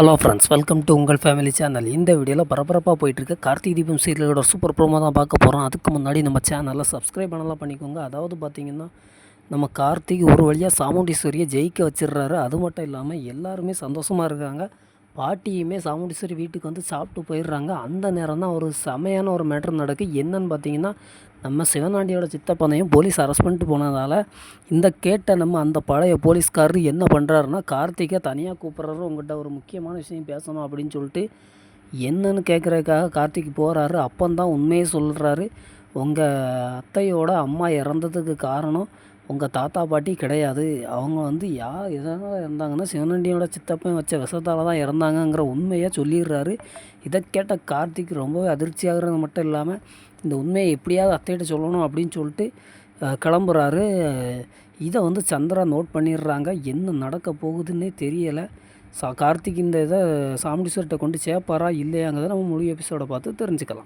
Hello friends welcome to உங்கள் family channel இந்த வீடியோவில் பரபரப்பாக போயிட்டுருக்க. கார்த்திக் தீபம் சீரியலோட சூப்பர் ப்ரோமோ தான் பார்க்க போகிறோம் அதுக்கு முன்னாடி நம்ம சேனலை சப்ஸ்கிரைப் பண்ணலாம் பண்ணிக்கோங்க. அதாவது பார்த்திங்கன்னா நம்ம கார்த்திக் ஒரு வழியாக சாமுண்டீஸ்வரியை ஜெயிக்க வச்சிடுறாரு. அது மட்டும் இல்லாமல் எல்லாருமே சந்தோஷமாக இருக்காங்க. பாட்டியுமே சாமுண்டீஸ்வரி வீட்டுக்கு வந்து சாப்பிட்டு போயிடுறாங்க. அந்த நேரம் தான் ஒரு செமையான ஒரு மேட்ரு நடக்கு. என்னன்னு பார்த்தீங்கன்னா நம்ம சிவனாண்டியோட சித்தப்பனையும் போலீஸ் அரெஸ்ட் பண்ணிட்டு போனதால் இந்த கேட்ட நம்ம அந்த பழைய போலீஸ்காரர் என்ன பண்ணுறாருன்னா கார்த்திகை தனியாக கூப்பிட்றாரு. உங்கள்கிட்ட ஒரு முக்கியமான விஷயம் பேசணும் அப்படின்னு சொல்லிட்டு என்னன்னு கேட்குறதுக்காக கார்த்திக் போகிறாரு அப்பந்தான் உண்மையை சொல்கிறாரு உங்கள் அத்தையோட அம்மா இறந்ததுக்கு காரணம் உங்கள் தாத்தா பாட்டி கிடையாது. அவங்க வந்து யார் எதனால் இறந்தாங்கன்னா சிவனண்டியோட சித்தப்பன் வச்ச விஷத்தால் தான் இறந்தாங்கங்கிற உண்மையை சொல்லிடுறாரு. இதை கேட்ட கார்த்திக் ரொம்பவே அதிர்ச்சியாகிறது மட்டும் இல்லாமல் இந்த உண்மையை எப்படியாவது அத்தைகிட்ட சொல்லணும் அப்படின்னு சொல்லிட்டு கிளம்புறாரு. இதை வந்து சந்திரா நோட் பண்ணிடுறாங்க. என்ன நடக்க போகுதுன்னே தெரியலை. சா கார்த்திக் இந்த இதை சாமுண்டீஸ்வர்கிட்ட கொண்டு சேர்ப்பாரா இல்லையாங்கிறத நம்ம முழு எபிசோடை பார்த்து தெரிஞ்சுக்கலாம்.